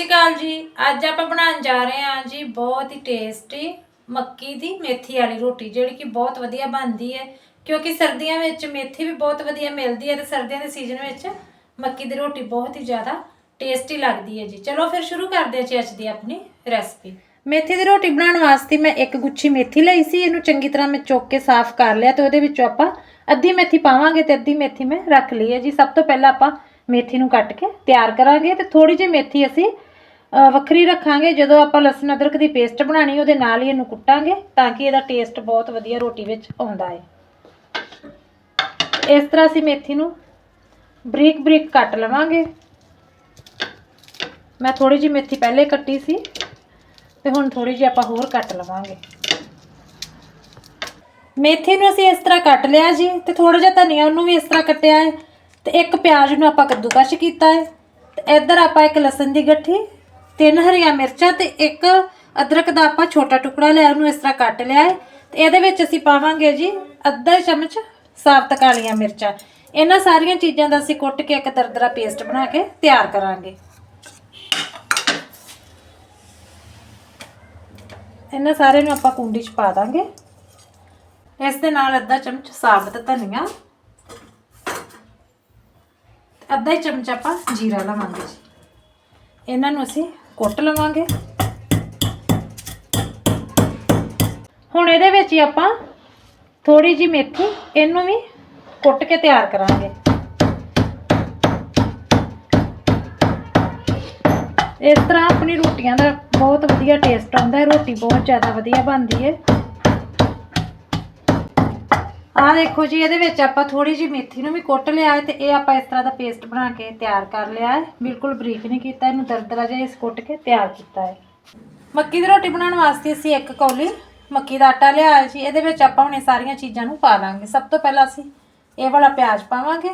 ਸ਼੍ਰੀ ਅਕਾਲ ਜੀ, ਅੱਜ ਆਪਾਂ ਬਣਾਉਣ ਜਾ ਰਹੇ ਹਾਂ ਜੀ ਬਹੁਤ ਹੀ ਟੇਸਟੀ ਮੱਕੀ ਦੀ ਮੇਥੀ ਵਾਲੀ ਰੋਟੀ, ਜਿਹੜੀ ਕਿ ਬਹੁਤ ਵਧੀਆ ਬਣਦੀ ਹੈ, ਕਿਉਂਕਿ ਸਰਦੀਆਂ ਵਿੱਚ ਮੇਥੀ ਵੀ ਬਹੁਤ ਵਧੀਆ ਮਿਲਦੀ ਹੈ ਤੇ ਸਰਦੀਆਂ ਦੇ ਸੀਜ਼ਨ ਵਿੱਚ ਮੱਕੀ ਦੀ ਰੋਟੀ ਬਹੁਤ ਹੀ ਜ਼ਿਆਦਾ ਟੇਸਟੀ ਲੱਗਦੀ ਹੈ ਜੀ। ਚਲੋ ਫਿਰ ਸ਼ੁਰੂ ਕਰਦੇ ਹਾਂ ਜੀ ਅੱਜ ਦੀ ਆਪਣੀ ਰੈਸਪੀ ਮੇਥੀ ਦੀ ਰੋਟੀ ਬਣਾਉਣ ਵਾਸਤੇ ਮੈਂ ਇੱਕ ਗੁੱਛੀ ਮੇਥੀ ਲਈ ਸੀ, ਇਹਨੂੰ ਚੰਗੀ ਤਰ੍ਹਾਂ ਮੈਂ ਚੁੱਕ ਕੇ ਸਾਫ਼ ਕਰ ਲਿਆ ਤੇ ਉਹਦੇ ਵਿੱਚੋਂ ਆਪਾਂ ਅੱਧੀ ਮੇਥੀ ਪਾਵਾਂਗੇ ਤੇ ਅੱਧੀ ਮੇਥੀ ਮੈਂ ਰੱਖ ਲਈ ਹੈ ਜੀ। ਸਭ ਤੋਂ ਪਹਿਲਾਂ ਆਪਾਂ ਮੇਥੀ ਨੂੰ ਕੱਟ ਕੇ ਤਿਆਰ ਕਰਾਂਗੇ ਤੇ ਥੋੜੀ ਜਿਹੀ ਮੇਥੀ ਅਸੀਂ ਵੱਖਰੀ ਰੱਖਾਂਗੇ, ਜਦੋਂ ਆਪਾਂ ਲਸਣ ਅਦਰਕ ਦੀ ਪੇਸਟ ਬਣਾਣੀ, ਉਹਦੇ ਨਾਲ ਹੀ ਇਹਨੂੰ ਕੁੱਟਾਂਗੇ, ਤਾਂ ਕਿ ਇਹਦਾ ਟੇਸਟ ਬਹੁਤ ਵਧੀਆ ਰੋਟੀ ਵਿੱਚ ਆਉਂਦਾ ਹੈ। ਇਸ ਤਰ੍ਹਾਂ ਅਸੀਂ ਮੇਥੀ ਨੂੰ ਬਰੀਕ ਬਰੀਕ ਕੱਟ ਲਵਾਂਗੇ। ਮੈਂ ਥੋੜੀ ਜਿਹੀ ਮੇਥੀ ਪਹਿਲੇ ਕੱਟੀ ਸੀ, ਤੇ ਹੁਣ ਥੋੜੀ ਜਿਹੀ ਆਪਾਂ ਹੋਰ ਕੱਟ ਲਵਾਂਗੇ। ਮੇਥੀ ਨੂੰ ਅਸੀਂ ਇਸ ਤਰ੍ਹਾਂ ਕੱਟ ਲਿਆ ਜੀ, ਤੇ ਥੋੜਾ ਜਿਹਾ ਧਨੀਆ ਉਹਨੂੰ ਵੀ ਇਸ ਤਰ੍ਹਾਂ ਕੱਟਿਆ ਹੈ, ਤੇ ਇੱਕ ਪਿਆਜ਼ ਨੂੰ ਆਪਾਂ ਕੱਦੂਕਸ਼ ਕੀਤਾ ਹੈ, ਤੇ ਇੱਧਰ ਆਪਾਂ ਇੱਕ ਲਸਣ ਦੀ ਗੱਠੀ ਤਿੰਨ ਹਰੀਆਂ ਮਿਰਚਾਂ ਤੇ ਇੱਕ ਅਦਰਕ ਦਾ ਆਪਾਂ ਛੋਟਾ ਟੁਕੜਾ ਲਿਆ ਉਹਨੂੰ ਇਸ ਤਰ੍ਹਾਂ ਕੱਟ ਲਿਆ ਹੈ। ਤੇ ਇਹਦੇ ਵਿੱਚ ਅਸੀਂ ਪਾਵਾਂਗੇ ਜੀ ਅੱਧਾ ਚਮਚ ਸਾਬਤ ਕਾਲੀਆਂ ਮਿਰਚਾਂ। ਇਹਨਾਂ ਸਾਰੀਆਂ ਚੀਜ਼ਾਂ ਦਾ ਅਸੀਂ ਕੁੱਟ ਕੇ ਇੱਕ ਦਰਦਰਾ ਪੇਸਟ ਬਣਾ ਕੇ ਤਿਆਰ ਕਰਾਂਗੇ। ਇਹਨਾਂ ਸਾਰੇ ਨੂੰ ਆਪਾਂ ਕੁੰਡੀ 'ਚ ਪਾ ਦਾਂਗੇ। ਇਸ ਦੇ ਨਾਲ ਅੱਧਾ ਚਮਚ ਸਾਬਤ ਧਨੀਆ। ਤੇ ਅੱਧਾ ਹੀ ਚਮਚ ਆਪਾਂ ਜੀਰਾ ਲਵਾਂਗੇ ਜੀ। ਇਹਨਾਂ ਨੂੰ ਅਸੀਂ ਕੁੱਟ ਲਵਾਂਗੇ। ਹੁਣ ਇਹਦੇ ਵਿੱਚ ਹੀ ਆਪਾਂ ਥੋੜੀ ਜੀ ਮੇਥੀ, ਇਹਨੂੰ ਵੀ ਕੁੱਟ ਕੇ ਤਿਆਰ ਕਰਾਂਗੇ। ਇਸ ਤਰ੍ਹਾਂ ਆਪਣੀ ਰੋਟੀਆਂ ਦਾ ਬਹੁਤ ਵਧੀਆ ਟੇਸਟ ਆਉਂਦਾ ਹੈ, ਰੋਟੀ ਬਹੁਤ ਜ਼ਿਆਦਾ ਵਧੀਆ ਬਣਦੀ ਹੈ। ਆਹ ਦੇਖੋ ਜੀ, ਇਹਦੇ ਵਿੱਚ ਆਪਾਂ ਥੋੜੀ ਜੀ ਮੇਥੀ ਨੂੰ ਵੀ ਕੁੱਟ ਲਿਆ ਹੈ ਤੇ ਇਹ ਆਪਾਂ ਇਸ ਤਰ੍ਹਾਂ ਦਾ ਪੇਸਟ ਬਣਾ ਕੇ ਤਿਆਰ ਕਰ ਲਿਆ ਹੈ। ਬਿਲਕੁਲ ਬਰੀਕ ਨਹੀਂ ਕੀਤਾ, ਇਹਨੂੰ ਦਰਦਰਾ ਜਿਹਾ ਇਸ ਕੁੱਟ ਕੇ ਤਿਆਰ ਕੀਤਾ ਹੈ। ਮੱਕੀ ਦੀ ਰੋਟੀ ਬਣਾਉਣ ਵਾਸਤੇ ਅਸੀਂ ਇੱਕ ਕੌਲੀ ਮੱਕੀ ਦਾ ਆਟਾ ਲਿਆ ਹੈ ਜੀ। ਇਹਦੇ ਵਿੱਚ ਆਪਾਂ ਹੁਣ ਇਹ ਸਾਰੀਆਂ ਚੀਜ਼ਾਂ ਨੂੰ ਪਾ ਲਾਂਗੇ। ਸਭ ਤੋਂ ਪਹਿਲਾਂ ਅਸੀਂ ਇਹ ਵਾਲਾ ਪਿਆਜ਼ ਪਾਵਾਂਗੇ।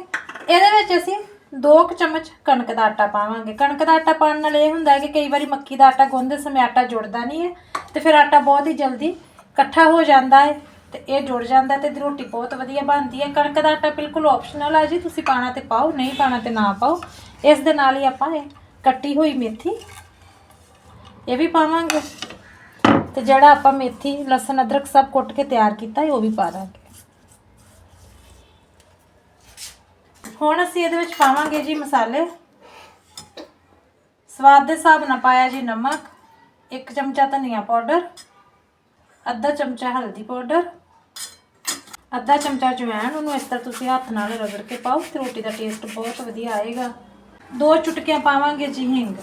ਇਹਦੇ ਵਿੱਚ ਅਸੀਂ 2 ਚਮਚ ਕਣਕ ਦਾ ਆਟਾ ਪਾਵਾਂਗੇ। ਕਣਕ ਦਾ ਆਟਾ ਪਾਉਣ ਨਾਲ ਇਹ ਹੁੰਦਾ ਹੈ ਕਿ ਕਈ ਵਾਰੀ ਮੱਕੀ ਦਾ ਆਟਾ ਗੁੰਨਦੇ ਸਮੇਂ ਆਟਾ ਜੁੜਦਾ ਨਹੀਂ ਹੈ ਤੇ ਫਿਰ ਆਟਾ ਬਹੁਤ ਹੀ ਜਲਦੀ ਇਕੱਠਾ ਹੋ ਜਾਂਦਾ ਹੈ। ਤੇ ਇਹ ਜੁੜ ਜਾਂਦਾ ਤੇ ਇਹਦੀ ਰੋਟੀ ਬਹੁਤ ਵਧੀਆ ਬਣਦੀ ਹੈ। ਕਣਕ ਦਾ ਆਟਾ ਬਿਲਕੁਲ ਆਪਸ਼ਨਲ ਆ ਜੀ, ਤੁਸੀਂ ਪਾਣਾ ਤੇ ਪਾਓ, ਨਹੀਂ ਪਾਣਾ ਤੇ ਨਾ ਪਾਓ। ਇਸ ਦੇ ਨਾਲ ਹੀ ਆਪਾਂ ਇਹ ਕੱਟੀ ਹੋਈ ਮੇਥੀ, ਇਹ ਵੀ ਪਾਵਾਂਗੇ। ਤੇ ਜਿਹੜਾ ਆਪਾਂ ਮੇਥੀ, ਲਸਣ, ਅਦਰਕ ਸਭ ਕੁੱਟ ਕੇ ਤਿਆਰ ਕੀਤਾ ਉਹ ਵੀ ਪਾ ਦਾਂਗੇ। ਹੁਣ ਅਸੀਂ ਇਹਦੇ ਵਿੱਚ ਪਾਵਾਂਗੇ ਜੀ ਮਸਾਲੇ। ਸਵਾਦ ਦੇ ਹਿਸਾਬ ਨਾਲ ਪਾਇਆ ਜੀ ਨਮਕ, ਇੱਕ ਚਮਚਾ ਧਨੀਆ ਪਾਊਡਰ ਅੱਧਾ ਚਮਚਾ ਹਲਦੀ ਪਾਊਡਰ, ਅੱਧਾ ਚਮਚਾ ਜਵੈਣ ਉਹਨੂੰ ਇਸ ਤਰ੍ਹਾਂ ਤੁਸੀਂ ਹੱਥ ਨਾਲ ਰਗੜ ਕੇ ਪਾਓ ਤੇ ਰੋਟੀ ਦਾ ਟੇਸਟ ਬਹੁਤ ਵਧੀਆ ਆਏਗਾ। ਦੋ ਚੁਟਕੀਆਂ ਪਾਵਾਂਗੇ ਜੀ ਹਿੰਗ।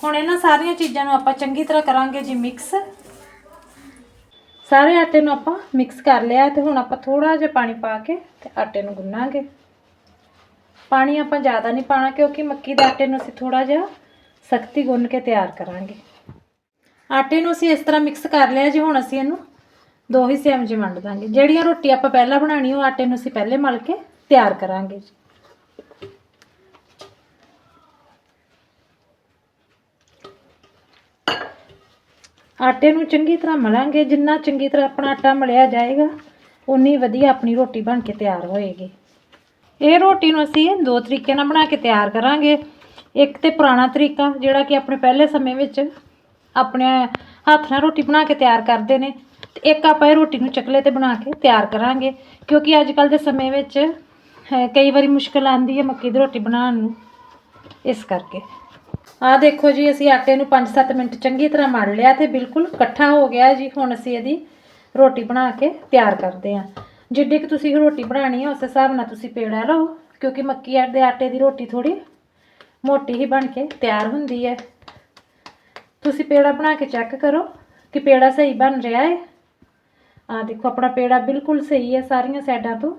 ਹੁਣ ਇਹਨਾਂ ਸਾਰੀਆਂ ਚੀਜ਼ਾਂ ਨੂੰ ਆਪਾਂ ਚੰਗੀ ਤਰ੍ਹਾਂ ਕਰਾਂਗੇ ਜੀ ਮਿਕਸ ਸਾਰੇ ਆਟੇ ਨੂੰ ਆਪਾਂ ਮਿਕਸ ਕਰ ਲਿਆ ਤੇ ਹੁਣ ਆਪਾਂ ਥੋੜਾ ਜਿਹਾ ਪਾਣੀ ਪਾ ਕੇ ਤੇ ਆਟੇ ਨੂੰ ਗੁੰਨਾਂਗੇ। ਪਾਣੀ ਆਪਾਂ ਜ਼ਿਆਦਾ ਨਹੀਂ ਪਾਣਾ ਕਿਉਂਕਿ ਮੱਕੀ ਦੇ ਆਟੇ ਨੂੰ ਅਸੀਂ ਥੋੜਾ ਜਿਹਾ ਸਖਤੀ ਗੁੰਨ ਕੇ ਤਿਆਰ ਕਰਾਂਗੇ। ਆਟੇ ਨੂੰ ਅਸੀਂ ਇਸ ਤਰ੍ਹਾਂ ਮਿਕਸ ਕਰ ਲਿਆ ਜੀ, ਹੁਣ ਅਸੀਂ ਇਹਨੂੰ ਦੋ ਹਿੱਸਿਆਂ ਵਿੱਚ ਵੰਡ ਦਾਂਗੇ। ਜਿਹੜੀਆਂ ਰੋਟੀ ਆਪਾਂ ਪਹਿਲਾਂ ਬਣਾਉਣੀ, ਉਹ ਆਟੇ ਨੂੰ ਅਸੀਂ ਪਹਿਲੇ ਮਲ ਕੇ ਤਿਆਰ ਕਰਾਂਗੇ ਜੀ। ਆਟੇ ਨੂੰ ਚੰਗੀ ਤਰ੍ਹਾਂ ਮਲਾਂਗੇ, ਜਿੰਨਾ ਚੰਗੀ ਤਰ੍ਹਾਂ ਆਪਣਾ ਆਟਾ ਮਲਿਆ ਜਾਏਗਾ ਉਨੀ ਵਧੀਆ ਆਪਣੀ ਰੋਟੀ ਬਣ ਕੇ ਤਿਆਰ ਹੋਏਗੀ। ਇਹ ਰੋਟੀ ਨੂੰ ਅਸੀਂ ਦੋ ਤਰੀਕੇ ਨਾਲ ਬਣਾ ਕੇ ਤਿਆਰ ਕਰਾਂਗੇ। ਇੱਕ ਤੇ ਪੁਰਾਣਾ ਤਰੀਕਾ, ਜਿਹੜਾ ਕਿ ਆਪਣੇ ਪਹਿਲੇ ਸਮੇਂ ਵਿੱਚ ਆਪਣੇ ਹੱਥ ਨਾਲ ਰੋਟੀ ਬਣਾ ਕੇ ਤਿਆਰ ਕਰਦੇ ਨੇ। ਤੇ ਇੱਕ ਆਪਾਂ ਇਹ ਰੋਟੀ ਨੂੰ ਚਕਲੇ ਤੇ ਬਣਾ ਕੇ ਤਿਆਰ ਕਰਾਂਗੇ, ਕਿਉਂਕਿ ਅੱਜ ਕੱਲ ਦੇ ਸਮੇਂ ਵਿੱਚ ਕਈ ਵਾਰੀ ਮੁਸ਼ਕਲ ਆਉਂਦੀ ਹੈ ਮੱਕੀ ਦੀ ਰੋਟੀ ਬਣਾਉਣ ਨੂੰ, ਇਸ ਕਰਕੇ। ਆਹ ਦੇਖੋ ਜੀ, ਅਸੀਂ ਆਟੇ ਨੂੰ 5-7 ਮਿੰਟ ਚੰਗੀ ਤਰ੍ਹਾਂ ਮੜ ਲਿਆ ਤੇ ਬਿਲਕੁਲ ਇਕੱਠਾ ਹੋ ਗਿਆ ਜੀ। ਹੁਣ ਅਸੀਂ ਇਹਦੀ ਰੋਟੀ ਬਣਾ ਕੇ ਤਿਆਰ ਕਰਦੇ ਹਾਂ। ਜਿੱਡੀ ਕਿ ਤੁਸੀਂ ਰੋਟੀ ਬਣਾਣੀ ਹੈ ਉਸ ਹਿਸਾਬ ਨਾਲ ਤੁਸੀਂ ਪੇੜਾ ਲਓ, ਕਿਉਂਕਿ ਮੱਕੀ ਦੇ ਆਟੇ ਦੀ ਰੋਟੀ ਥੋੜੀ ਮੋਟੀ ਹੀ ਬਣ ਕੇ ਤਿਆਰ ਹੁੰਦੀ ਹੈ। ਤੁਸੀਂ ਪੇੜਾ ਬਣਾ ਕੇ ਚੈੱਕ ਕਰੋ ਕਿ ਪੇੜਾ ਸਹੀ ਬਣ ਰਿਹਾ ਹੈ। ਆਹ ਦੇਖੋ, ਆਪਣਾ ਪੇੜਾ ਬਿਲਕੁਲ ਸਹੀ ਹੈ ਸਾਰੀਆਂ ਸਾਈਡਾਂ ਤੋਂ।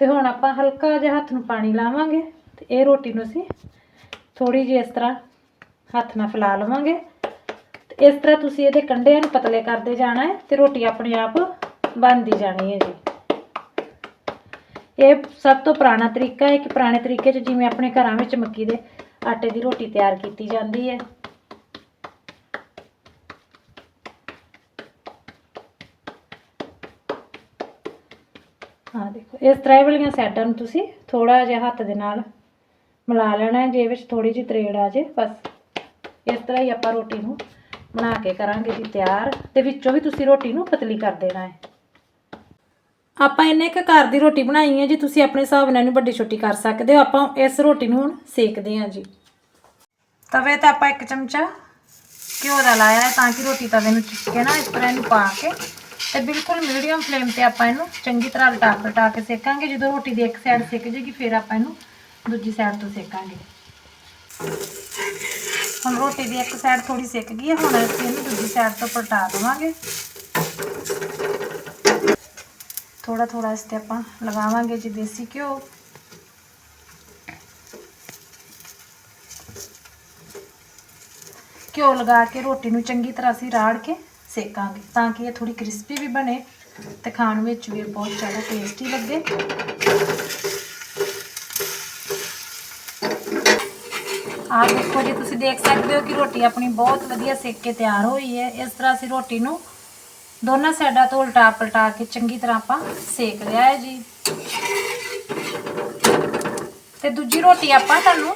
ਤੇ ਹੁਣ ਆਪਾਂ ਹਲਕਾ ਜਿਹਾ ਹੱਥ ਨੂੰ ਪਾਣੀ ਲਾਵਾਂਗੇ ਤੇ ਇਹ ਰੋਟੀ ਨੂੰ ਅਸੀਂ ਥੋੜੀ ਜਿਹੀ ਇਸ ਤਰ੍ਹਾਂ ਹੱਥ ਨਾਲ ਫੈਲਾ ਲਵਾਂਗੇ। ਤੇ ਇਸ ਤਰ੍ਹਾਂ ਤੁਸੀਂ ਇਹਦੇ ਕੰਢਿਆਂ ਨੂੰ ਪਤਲੇ ਕਰਦੇ ਜਾਣਾ ਹੈ ਤੇ ਰੋਟੀ ਆਪਣੇ ਆਪ ਬਣਦੀ ਜਾਣੀ ਹੈ ਜੀ। ਇਹ ਸਭ ਤੋਂ ਪੁਰਾਣਾ ਤਰੀਕਾ ਹੈ ਕਿ ਪੁਰਾਣੇ ਤਰੀਕੇ 'ਚ ਜਿਵੇਂ ਆਪਣੇ ਘਰਾਂ ਵਿੱਚ ਮੱਕੀ ਦੇ ਆਟੇ ਦੀ ਰੋਟੀ ਤਿਆਰ ਕੀਤੀ ਜਾਂਦੀ ਹੈ। ਹਾਂ ਦੇਖੋ, ਇਸ ਤਰ੍ਹਾਂ ਇਹ ਵਾਲੀਆਂ ਸੈਟਾਂ ਨੂੰ ਤੁਸੀਂ ਥੋੜਾ ਜਿਹਾ ਹੱਥ ਦੇ ਨਾਲ ਮਿਲਾ ਲੈਣਾ ਜੇ ਵਿੱਚ ਥੋੜੀ ਜਿਹੀ ਤਰੇੜ ਆ ਜੇ, ਬਸ। ਇਸ ਤਰ੍ਹਾਂ ਹੀ ਆਪਾਂ ਰੋਟੀ ਨੂੰ ਬਣਾ ਕੇ ਕਰਾਂਗੇ ਜੀ ਤਿਆਰ, ਤੇ ਵਿੱਚੋਂ ਵੀ ਤੁਸੀਂ ਰੋਟੀ ਨੂੰ ਪਤਲੀ ਕਰ ਦੇਣਾ ਹੈ। ਆਪਾਂ ਇੰਨੇ ਕੁ ਘਰ ਦੀ ਰੋਟੀ ਬਣਾਈ ਹੈ ਜੀ, ਤੁਸੀਂ ਆਪਣੇ ਹਿਸਾਬ ਨਾਲ ਇਹਨੂੰ ਵੱਡੀ ਛੋਟੀ ਕਰ ਸਕਦੇ ਹੋ। ਆਪਾਂ ਇਸ ਰੋਟੀ ਨੂੰ ਹੁਣ ਸੇਕਦੇ ਹਾਂ ਜੀ। ਤਵੇ ਤੇ ਆਪਾਂ ਇੱਕ ਚਮਚਾ ਘਿਓ ਦਾ ਲਾਇਆ ਹੈ ਤਾਂ ਕਿ ਰੋਟੀ ਤਵੇ ਨੂੰ ਚਿਪਕੇ ਨਾ, ਇਸ ਤਰ੍ਹਾਂ ਇਹਨੂੰ ਪਾ ਕੇ ਤੇ ਬਿਲਕੁਲ ਮੀਡੀਅਮ ਫਲੇਮ ਤੇ ਆਪਾਂ ਇਹਨੂੰ ਚੰਗੀ ਤਰ੍ਹਾਂ ਲਟਾ ਲਟਾ ਕੇ ਸੇਕਾਂਗੇ। ਜਦੋਂ ਰੋਟੀ ਦੀ ਇੱਕ ਸਾਈਡ ਸਿੱਕ ਜੇਗੀ, ਫਿਰ ਆਪਾਂ ਇਹਨੂੰ ਦੂਜੀ ਸਾਈਡ ਤੋਂ ਸੇਕਾਂਗੇ। ਹੁਣ ਰੋਟੀ ਦੀ ਇੱਕ ਸਾਈਡ ਥੋੜੀ ਸਿੱਕ ਗਈ ਹੈ, ਹੁਣ ਅਸੀਂ ਇਹਨੂੰ ਦੂਜੀ ਸਾਈਡ ਤੋਂ ਪਲਟਾ ਦੇਵਾਂਗੇ। ਥੋੜਾ ਥੋੜਾ ਇਸ ਤੇ ਆਪਾਂ ਲਗਾਵਾਂਗੇ ਜੀ ਦੇਸੀ ਘਿਓ। ਘਿਓ ਲਗਾ ਕੇ ਰੋਟੀ ਨੂੰ ਚੰਗੀ ਤਰ੍ਹਾਂ ਅਸੀਂ ਰਾੜ ਕੇ ਸੇਕਾਂਗੇ ਤਾਂ ਕਿ ਇਹ ਥੋੜੀ ਕ੍ਰਿਸਪੀ ਵੀ ਬਣੇ ਤੇ ਖਾਣ ਵਿੱਚ ਵੀ ਬਹੁਤ ਜ਼ਿਆਦਾ ਟੇਸਟੀ ਲੱਗੇ। ਆਹ ਦੇਖੋ ਜੀ, ਤੁਸੀਂ ਦੇਖ ਸਕਦੇ ਹੋ ਕਿ ਰੋਟੀ ਆਪਣੀ ਬਹੁਤ ਵਧੀਆ ਸੇਕ ਕੇ ਤਿਆਰ ਹੋਈ ਹੈ। ਇਸ ਤਰ੍ਹਾਂ ਅਸੀਂ ਰੋਟੀ ਨੂੰ ਦੋਨਾਂ ਸਾਈਡਾਂ ਤੋਂ ਉਲਟਾ ਪਲਟਾ ਕੇ ਚੰਗੀ ਤਰ੍ਹਾਂ ਆਪਾਂ ਸੇਕ ਲਿਆ ਹੈ ਜੀ। ਤੇ ਦੂਜੀ ਰੋਟੀ ਆਪਾਂ ਤੁਹਾਨੂੰ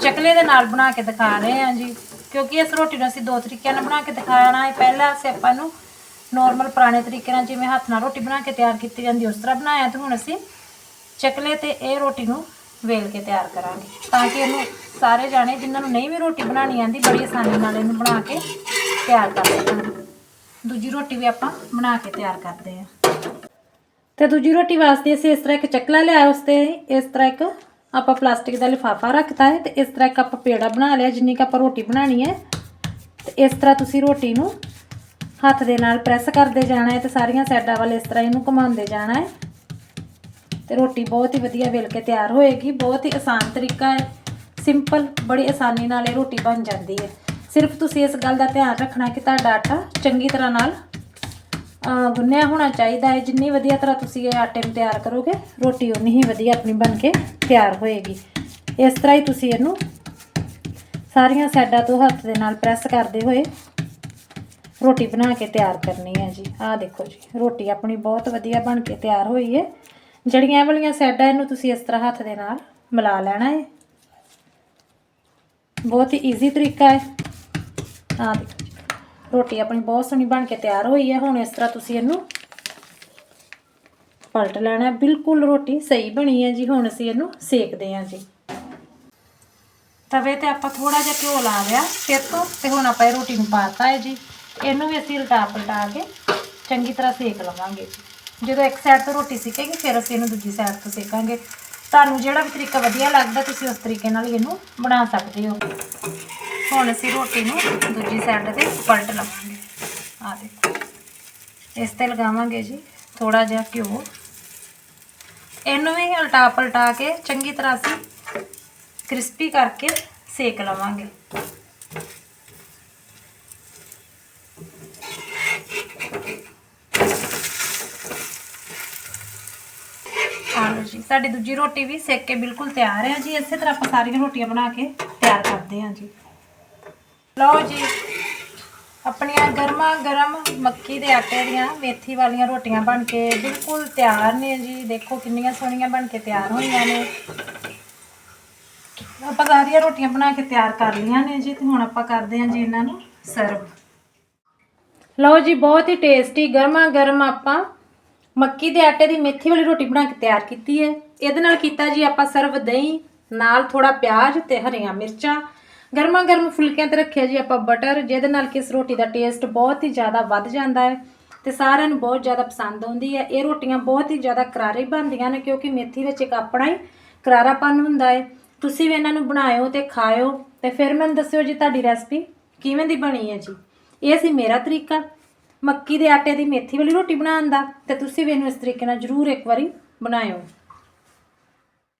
ਚਕਲੇ ਦੇ ਨਾਲ ਬਣਾ ਕੇ ਦਿਖਾ ਰਹੇ ਹਾਂ ਜੀ। ਕਿਉਂਕਿ ਇਸ ਰੋਟੀ ਨੂੰ ਅਸੀਂ ਦੋ ਤਰੀਕਿਆਂ ਨਾਲ ਬਣਾ ਕੇ ਦਿਖਾਣਾ ਹੈ। ਪਹਿਲਾਂ ਅਸੀਂ ਆਪਾਂ ਨੂੰ ਨਾਰਮਲ ਪੁਰਾਣੇ ਤਰੀਕੇ ਨਾਲ ਜਿਵੇਂ ਹੱਥ ਨਾਲ ਰੋਟੀ ਬਣਾ ਕੇ ਤਿਆਰ ਕੀਤੀ ਜਾਂਦੀ, ਉਸ ਤਰ੍ਹਾਂ ਬਣਾਇਆ ਤੇ ਹੁਣ ਅਸੀਂ ਚਕਲੇ ਤੇ ਇਹ ਰੋਟੀ ਨੂੰ ਵੇਲ ਕੇ ਤਿਆਰ ਕਰਾਂਗੇ। ਤਾਂ ਕਿ ਇਹਨੂੰ ਸਾਰੇ ਜਾਣੇ ਜਿਨ੍ਹਾਂ ਨੂੰ ਨਹੀਂ ਵੀ ਰੋਟੀ ਬਣਾਉਣੀ ਆਂਦੀ ਬੜੀ ਆਸਾਨੀ ਨਾਲ ਇਹਨੂੰ ਬਣਾ ਕੇ ਤਿਆਰ ਕਰ ਸਕਣ। ਦੂਜੀ ਰੋਟੀ ਵੀ ਆਪਾਂ ਬਣਾ ਕੇ ਤਿਆਰ ਕਰਦੇ ਹਾਂ। ਤੇ ਦੂਜੀ ਰੋਟੀ ਵਾਸਤੇ ਅਸੀਂ ਇਸ ਤਰ੍ਹਾਂ ਇੱਕ ਚੱਕਲਾ ਲਿਆ ਉਸ ਤੇ ਇਸ ਤਰ੍ਹਾਂ ਇੱਕ ਆਪਾਂ ਪਲਾਸਟਿਕ ਦਾ ਲਿਫਾਫਾ ਰੱਖਤਾ ਹੈ ਤੇ ਇਸ ਤਰ੍ਹਾਂ ਇੱਕ ਆਪਾਂ ਪੇੜਾ ਬਣਾ ਲਿਆ, ਜਿੰਨੀ ਕੁ ਆਪਾਂ ਰੋਟੀ ਬਣਾਣੀ ਹੈ। ਤੇ ਇਸ ਤਰ੍ਹਾਂ ਤੁਸੀਂ ਰੋਟੀ ਨੂੰ ਹੱਥ ਦੇ ਨਾਲ ਪ੍ਰੈਸ ਕਰਦੇ ਜਾਣਾ ਹੈ ਤੇ ਸਾਰੀਆਂ ਸਾਈਡਾਂ ਵੱਲ ਇਸ ਤਰ੍ਹਾਂ ਇਹਨੂੰ ਘੁਮਾਉਂਦੇ ਜਾਣਾ ਹੈ। ਤੇ ਰੋਟੀ ਬਹੁਤ ਹੀ ਵਧੀਆ ਵੇਲ ਕੇ ਤਿਆਰ ਹੋਏਗੀ, ਬਹੁਤ ਹੀ ਆਸਾਨ ਤਰੀਕਾ ਹੈ। ਸਿੰਪਲ, ਬੜੀ ਆਸਾਨੀ ਨਾਲ ਇਹ ਰੋਟੀ ਬਣ ਜਾਂਦੀ ਹੈ। ਸਿਰਫ ਤੁਸੀਂ ਇਸ ਗੱਲ ਦਾ ਧਿਆਨ ਰੱਖਣਾ ਕਿ ਤੁਹਾਡਾ ਆਟਾ ਚੰਗੀ ਤਰ੍ਹਾਂ ਨਾਲ ਗੁੰਨਿਆ ਹੋਣਾ ਚਾਹੀਦਾ ਹੈ। ਜਿੰਨੀ ਵਧੀਆ ਤਰ੍ਹਾਂ ਤੁਸੀਂ ਇਹ ਆਟੇ ਨੂੰ ਤਿਆਰ ਕਰੋਗੇ, ਰੋਟੀ ਉਨੀ ਹੀ ਵਧੀਆ ਆਪਣੀ ਬਣ ਕੇ ਤਿਆਰ ਹੋਏਗੀ। ਇਸ ਤਰ੍ਹਾਂ ਹੀ ਤੁਸੀਂ ਇਹਨੂੰ ਸਾਰੀਆਂ ਸਾਈਡਾਂ ਤੋਂ ਹੱਥ ਦੇ ਨਾਲ ਪ੍ਰੈਸ ਕਰਦੇ ਹੋਏ ਰੋਟੀ ਬਣਾ ਕੇ ਤਿਆਰ ਕਰਨੀ ਹੈ ਜੀ। ਆਹ ਦੇਖੋ ਜੀ, ਰੋਟੀ ਆਪਣੀ ਬਹੁਤ ਵਧੀਆ ਬਣ ਕੇ ਤਿਆਰ ਹੋਈ ਹੈ। ਜੜੀਆਂ ਵਾਲੀਆਂ ਸਾਈਡਾਂ ਇਹਨੂੰ ਤੁਸੀਂ ਇਸ ਤਰ੍ਹਾਂ ਹੱਥ ਦੇ ਨਾਲ ਮਿਲਾ ਲੈਣਾ ਹੈ। ਬਹੁਤ ਹੀ ਈਜ਼ੀ ਤਰੀਕਾ ਹੈ। ਆਹ ਦੇਖੋ। ਰੋਟੀ ਆਪਣੀ ਬਹੁਤ ਸੋਹਣੀ ਬਣ ਕੇ ਤਿਆਰ ਹੋਈ ਹੈ। ਹੁਣ ਇਸ ਤਰ੍ਹਾਂ ਤੁਸੀਂ ਇਹਨੂੰ ਪਲਟ ਲੈਣਾ ਬਿਲਕੁਲ ਰੋਟੀ ਸਹੀ ਬਣੀ ਹੈ ਜੀ। ਹੁਣ ਅਸੀਂ ਇਹਨੂੰ ਸੇਕਦੇ ਹਾਂ ਜੀ। ਤਵੇ ਤੇ ਆਪਾਂ ਥੋੜਾ ਜਿਹਾ ਘਿਓ ਲਾ ਲਿਆ ਫਿਰ ਤੋਂ ਤੇ ਹੁਣ ਆਪਾਂ ਇਹ ਰੋਟੀ ਨੂੰ ਪਾਤਾ ਹੈ ਜੀ। ਇਹਨੂੰ ਵੀ ਅਸੀਂ ਉਲਟਾ ਪਲਟਾ ਕੇ ਚੰਗੀ ਤਰ੍ਹਾਂ ਸੇਕ ਲਵਾਂਗੇ। ਜਦੋਂ ਇੱਕ ਸਾਈਡ ਤੋਂ ਰੋਟੀ ਸਿੱਕੇਗੀ, ਫਿਰ ਅਸੀਂ ਇਹਨੂੰ ਦੂਜੀ ਸਾਈਡ ਤੋਂ ਸੇਕਾਂਗੇ। ਤੁਹਾਨੂੰ ਜਿਹੜਾ ਵੀ ਤਰੀਕਾ ਵਧੀਆ ਲੱਗਦਾ, ਤੁਸੀਂ ਉਸ ਤਰੀਕੇ ਨਾਲ ਹੀ ਇਹਨੂੰ ਬਣਾ ਸਕਦੇ ਹੋ। ਹੁਣ ਅਸੀਂ ਰੋਟੀ ਨੂੰ ਦੂਜੀ ਸਾਈਡ ਤੇ ਪਲਟ ਲਵਾਂਗੇ। ਆ ਦੇਖੋ। ਇਸ ਤੇ ਲਗਾਵਾਂਗੇ ਜੀ ਥੋੜਾ ਜਿਹਾ ਘਿਓ। ਇਹਨੂੰ ਵੀ ਉਲਟਾ ਪਲਟਾ ਕੇ ਚੰਗੀ ਤਰ੍ਹਾਂ ਅਸੀਂ ਕ੍ਰਿਸਪੀ ਕਰਕੇ ਸੇਕ ਲਵਾਂਗੇ। ਆਲੋ ਜੀ, ਸਾਡੀ ਦੂਜੀ ਰੋਟੀ ਵੀ ਸੇਕ ਕੇ ਬਿਲਕੁਲ ਤਿਆਰ ਹੈ ਜੀ। ਇਸੇ ਤਰ੍ਹਾਂ ਆਪਾਂ ਸਾਰੀਆਂ ਰੋਟੀਆਂ ਬਣਾ ਕੇ ਤਿਆਰ ਕਰਦੇ ਹਾਂ ਜੀ। ਲਓ ਜੀ, ਆਪਣੀਆਂ ਗਰਮਾ ਗਰਮ ਮੱਕੀ ਦੇ ਆਟੇ ਦੀਆਂ ਮੇਥੀ ਵਾਲੀਆਂ ਰੋਟੀਆਂ ਬਣ ਕੇ ਬਿਲਕੁਲ ਤਿਆਰ ਨੇ ਜੀ। ਦੇਖੋ ਕਿੰਨੀਆਂ ਸੋਹਣੀਆਂ ਬਣ ਕੇ ਤਿਆਰ ਹੋਈਆਂ ਨੇ। ਆਪਾਂ ਸਾਰੀਆਂ ਰੋਟੀਆਂ ਬਣਾ ਕੇ ਤਿਆਰ ਕਰ ਲਈਆਂ ਨੇ ਜੀ ਤੇ ਹੁਣ ਆਪਾਂ ਕਰਦੇ ਹਾਂ ਜੀ ਇਹਨਾਂ ਨੂੰ ਸਰਵ। ਲਓ ਜੀ, ਬਹੁਤ ਹੀ ਟੇਸਟੀ, ਗਰਮਾ ਗਰਮ ਆਪਾਂ ਮੱਕੀ ਦੇ ਆਟੇ ਦੀ ਮੇਥੀ ਵਾਲੀ ਰੋਟੀ ਬਣਾ ਕੇ ਤਿਆਰ ਕੀਤੀ ਹੈ। ਇਹਦੇ ਨਾਲ ਕੀਤਾ ਜੀ ਆਪਾਂ ਸਰਵ ਦਹੀਂ, ਨਾਲ ਥੋੜਾ ਪਿਆਜ਼ ਤੇ ਹਰੀਆਂ ਮਿਰਚਾਂ। ਗਰਮਾ ਗਰਮ ਫੁਲਕਿਆਂ ਤੇ ਰੱਖਿਆ ਜੀ ਆਪਾਂ ਬਟਰ ਜਿਹਦੇ ਨਾਲ ਕਿ ਇਸ ਰੋਟੀ ਦਾ ਟੇਸਟ ਬਹੁਤ ਹੀ ਜ਼ਿਆਦਾ ਵੱਧ ਜਾਂਦਾ ਹੈ ਤੇ ਸਾਰਿਆਂ ਨੂੰ ਬਹੁਤ ਜ਼ਿਆਦਾ ਪਸੰਦ ਆਉਂਦੀ ਹੈ। ਇਹ ਰੋਟੀਆਂ ਬਹੁਤ ਹੀ ਜ਼ਿਆਦਾ ਕਰਾਰੀ ਬਣਦੀਆਂ ਨੇ ਕਿਉਂਕਿ ਮੇਥੀ ਵਿੱਚ ਇੱਕ ਆਪਣਾ ਹੀ ਕਰਾਰਾਪਨ ਹੁੰਦਾ ਹੈ। ਤੁਸੀਂ ਵੀ ਇਹਨਾਂ ਨੂੰ ਬਣਾਇਓ ਤੇ ਖਾਇਓ ਤੇ ਫਿਰ ਮੈਨੂੰ ਦੱਸਿਓ ਜੀ ਤੁਹਾਡੀ ਰੈਸਪੀ ਕਿਵੇਂ ਦੀ ਬਣੀ ਹੈ ਜੀ। ਇਹ ਸੀ ਮੇਰਾ ਤਰੀਕਾ, ਮੱਕੀ ਦੇ ਆਟੇ ਦੀ ਮੇਥੀ ਵਾਲੀ ਰੋਟੀ ਬਣਾਉਣ ਦਾ ਤੇ ਤੁਸੀਂ ਵੀ ਇਹਨੂੰ ਇਸ ਤਰੀਕੇ ਨਾਲ ਜ਼ਰੂਰ ਇੱਕ ਵਾਰੀ ਬਣਾਇਓ।